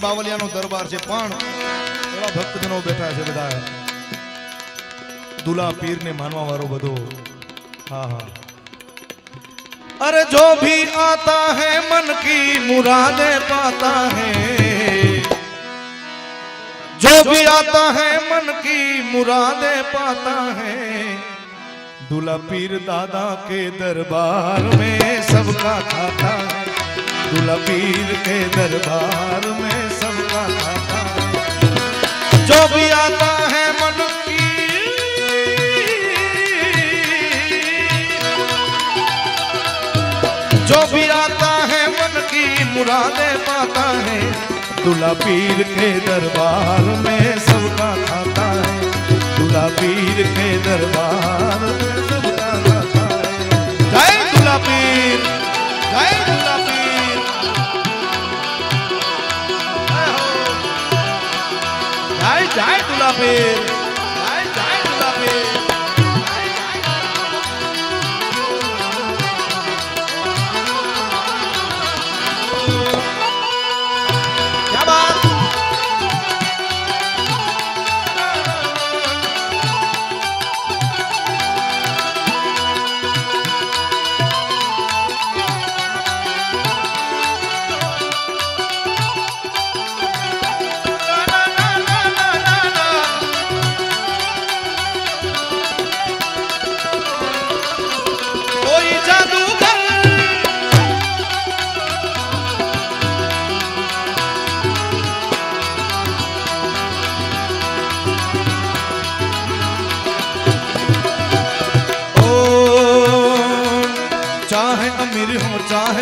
બાવલિયાનો દરબાર છે પણ એવા ભક્તજનો બેઠા છે બધા દુલા પીરને માનવા વાળો બધો હા હા अरे जो भी आता है मन की मुरादे पाता है जो भी आता है मन की मुरादे पाता है दूल्हा पीर दादा के दरबार में सबका खाता है दूल्हा पीर के दरबार में सबका खाता है जो भी आता है मन की। जो भी आता है मन की, मुरादे पाता है। दुला पीर के दरबार में सबका खाता है। दुला पीर के दरबार যায় দুলাপের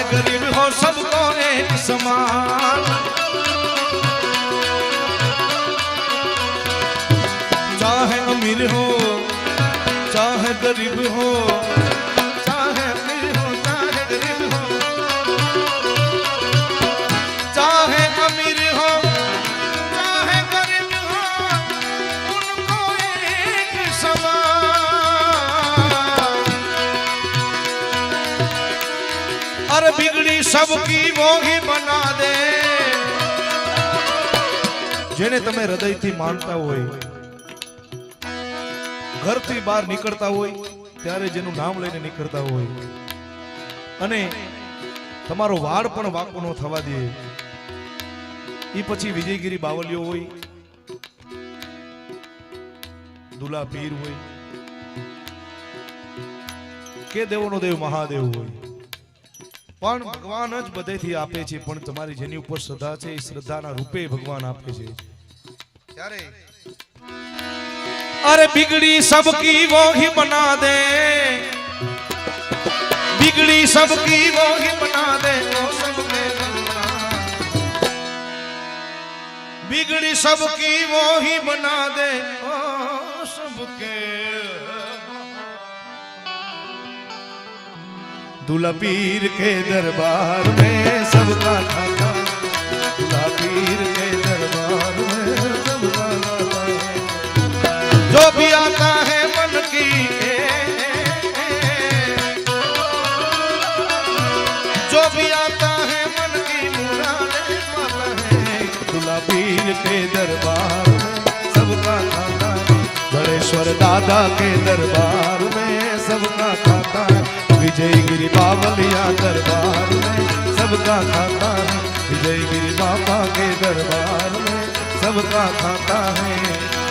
गरीब हो सबको एक समान चाहे अमीर हो चाहे गरीब हो अरे बिगड़ी सबकी वो ही बना दे જેને તમે હૃદયથી માનતા હોય ઘરથી બહાર નીકળતા હોય ત્યારે જેનું નામ લઈને નીકળતા હોય અને તમારો વાળ પણ વાંકો ન થવા દે એ પછી વિજયગીરી બાવલીઓ હોય દુલા પીર હોય કે દેવોનો દેવ મહાદેવ હોય પણ ભગવાન જ બધેથી આપે છે પણ તમારી જેની ઉપર શ્રદ્ધા છે એ શ્રદ્ધાના રૂપે ભગવાન આપે છે. ત્યારે અરે બિગડી સબકી વોહી બના દે. બિગડી સબકી વોહી બના દે બિગડી સબકી વોહી બના દે ઓ સબકે दूल्हा पीर के दरबार में सबका खाता दूल्हा पीर के दरबार में सबका खाता जो भी आता है मन की जो भी आता है मन की मुरादे दूल्हा पीर के दरबार में सबका खाता गणेश्वर दादा के दरबार में सबका विजयगिरी बावलिया दरबार में, सबका खाता है विजयगिरी बाबा के दरबार में, सबका खाता है।